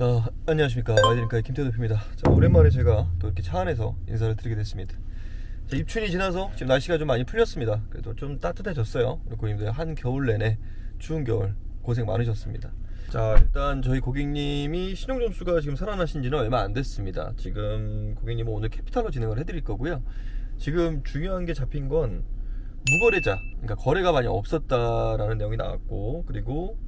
자, 안녕하십니까. 와이드링카의 김태호 대표입니다. 자, 오랜만에 제가 또 이렇게 차 안에서 인사를 드리게 됐습니다. 자, 입춘이 지나서 지금 날씨가 좀 많이 풀렸습니다. 그래도 좀 따뜻해졌어요. 우리 고객님들 한 겨울 내내 추운 겨울 고생 많으셨습니다. 자, 일단 저희 고객님이 신용점수가 지금 살아나신 지는 얼마 안 됐습니다. 지금 고객님은 오늘 캐피탈로 진행을 해드릴 거고요. 지금 중요한 게 잡힌 건 무거래자, 그러니까 거래가 많이 없었다라는 내용이 나왔고, 그리고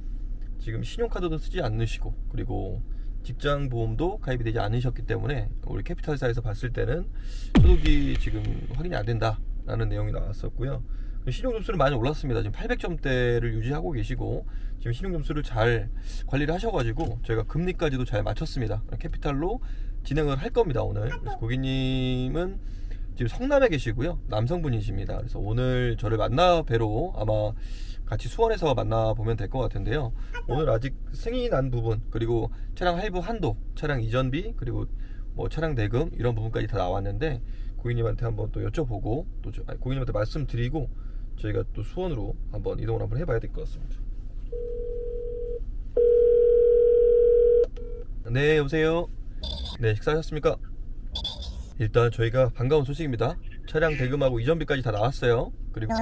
지금 신용카드도 쓰지 않으시고 그리고 직장 보험도 가입이 되지 않으셨기 때문에 우리 캐피탈사에서 봤을 때는 소득이 지금 확인이 안 된다라는 내용이 나왔었고요. 신용 점수는 많이 올랐습니다. 지금 800점대를 유지하고 계시고 지금 신용 점수를 잘 관리를 하셔가지고 저희가 금리까지도 잘 맞췄습니다. 캐피탈로 진행을 할 겁니다 오늘. 그래서 고객님은 지금 성남에 계시고요. 남성분이십니다. 그래서 오늘 저를 만나 뵈러 아마 같이 수원에서 만나 보면 될 것 같은데요. 오늘 아직 승인이 난 부분, 그리고 차량 할부 한도, 차량 이전비, 그리고 뭐 차량 대금 이런 부분까지 다 나왔는데 고객님한테 한번 또 여쭤보고 또 저- 아니, 고객님한테 말씀드리고 저희가 또 수원으로 한번 이동을 한번 해봐야 될 것 같습니다. 네, 여보세요. 네, 식사하셨습니까? 일단 저희가 반가운 소식입니다. 차량 대금하고 이전비까지 다 나왔어요. 그리고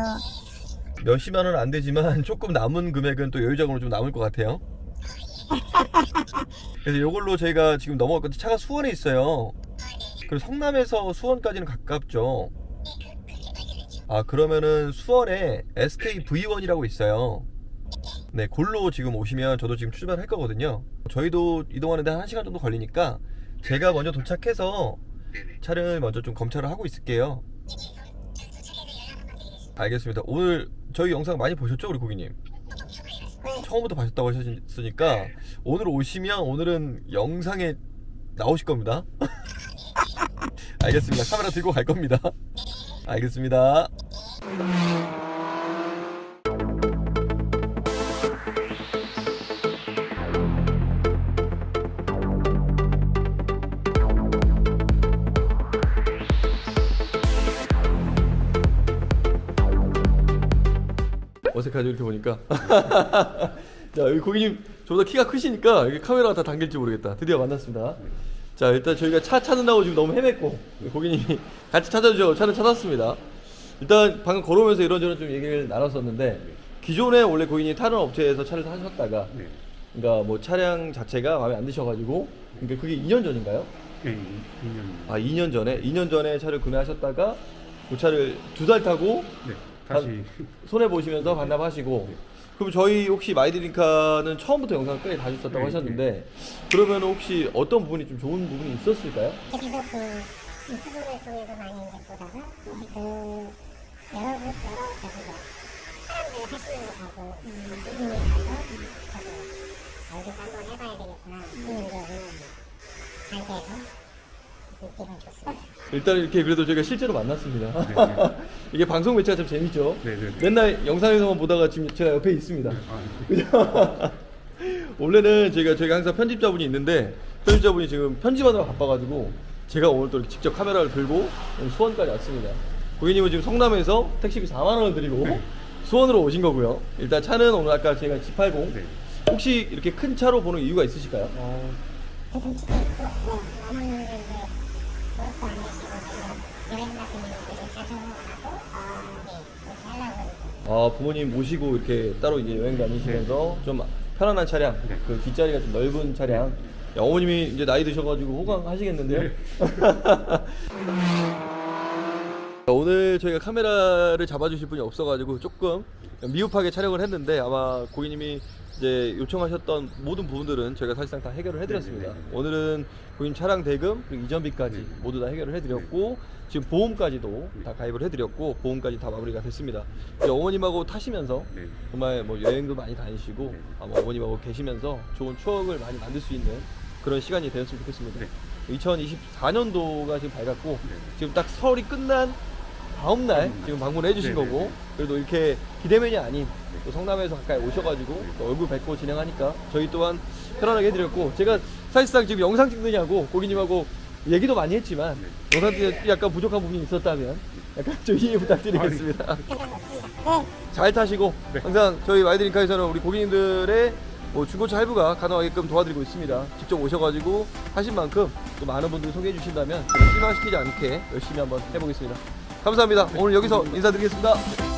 몇십만 원은 안 되지만 조금 남은 금액은 또 여유자금으로 좀 남을 것 같아요. 그래서 이걸로 저희가 지금 넘어갈 건데 차가 수원에 있어요. 그리고 성남에서 수원까지는 가깝죠. 아 그러면은 수원에 SK V1이라고 있어요. 네, 골로 지금 오시면 저도 지금 출발할 거거든요. 저희도 이동하는데 한 1시간 정도 걸리니까 제가 먼저 도착해서 차량을 먼저 좀 검찰을 하고 있을게요. 알겠습니다. 오늘 저희 영상 많이 보셨죠, 우리 고객님? 처음부터 보셨다고 하셨으니까 오늘 오시면 오늘은 영상에 나오실 겁니다. 알겠습니다. 카메라 들고 갈 겁니다. 알겠습니다. 어색하죠 이렇게 보니까. 자 여기 고객님 저보다 키가 크시니까 여기 카메라가 다 당길지 모르겠다. 드디어 만났습니다. 자 일단 저희가 차 찾는다고 지금 너무 헤맸고 고객님이 같이 찾아주셔서 차를 찾았습니다. 일단 방금 걸어오면서 이런저런 좀 얘기를 나눴었는데 기존에 원래 고객님이 타는 업체에서 차를 타셨다가 네. 그러니까 뭐 차량 자체가 마음에 안 드셔가지고 그러니까 그게 2년 전인가요? 네, 2년. 아 2년 전에 2년 전에 차를 구매하셨다가 그 차를 두 달 타고 네, 다시 손해 보시면서 반납하시고 그럼 저희 혹시 마이드링카는 처음부터 영상을 꽤 봐주셨다고 네, 하셨는데 그러면 혹시 어떤 부분이 좀 좋은 부분이 있었을까요? 그래서 그 유튜브를 통해서 많이 이제 보다가 그 여러 분 여러 저기가 사람들 하시는 거 보고 이분이 가서 저도 아, 여기서 한번 해봐야 되겠구나 이런 게잘 돼서. 일단 이렇게 그래도 저희가 실제로 만났습니다. 네, 네. 이게 방송 매체가 참 재밌죠. 네, 네, 네. 맨날 영상에서만 보다가 지금 제가 옆에 있습니다. 아, 그죠? 원래는 저희가 저희가 항상 편집자분이 있는데 편집자분이 지금 편집하느라 바빠가지고 제가 오늘 또 이렇게 직접 카메라를 들고 수원까지 왔습니다. 고객님은 지금 성남에서 택시비 4만 원을 드리고 네. 수원으로 오신 거고요. 일단 차는 오늘 아까 제가 G80 네. 혹시 이렇게 큰 차로 보는 이유가 있으실까요? 어, 여행 같은 이제 자주 가고 네 그렇게 하려고 아 부모님 모시고 이렇게 따로 이제 여행 다니시면서 좀 편안한 차량, 네. 그 뒷자리가 좀 넓은 차량. 야, 어머님이 이제 나이 드셔가지고 호강하시겠는데요? 네. 오늘 저희가 카메라를 잡아주실 분이 없어가지고 조금 미흡하게 촬영을 했는데 아마 고객님이 이제 요청하셨던 모든 부분들은 저희가 사실상 다 해결을 해드렸습니다. 네, 네, 네. 오늘은 고객님 차량 대금 그리고 이전비까지 네. 모두 다 해결을 해드렸고 지금 보험까지도 다 가입을 해드렸고 보험까지 다 마무리가 됐습니다. 어머님하고 타시면서 네. 정말 뭐 여행도 많이 다니시고 네. 아마 어머님하고 계시면서 좋은 추억을 많이 만들 수 있는 그런 시간이 되었으면 좋겠습니다. 네. 2024년도가 지금 밝았고 네. 지금 딱 설이 끝난 다음 날 지금 방문해 주신 네네. 거고 그래도 이렇게 기대면이 아닌 또 성남에서 가까이 오셔가지고 또 얼굴 뵙고 진행하니까 저희 또한 편안하게 해드렸고 제가 사실상 지금 영상 찍느냐고 고객님하고 얘기도 많이 했지만 네. 영상 찍 약간 부족한 부분이 있었다면 약간 좀 이해 부탁드리겠습니다. 네. 잘 타시고 네. 항상 저희 와이드링카에서는 우리 고객님들의 뭐 중고차 할부가 가능하게끔 도와드리고 있습니다. 직접 오셔가지고 하신 만큼 또 많은 분들이 소개해 주신다면 실망시키지 않게 열심히 한번 해보겠습니다. 감사합니다. 오늘 여기서 인사드리겠습니다.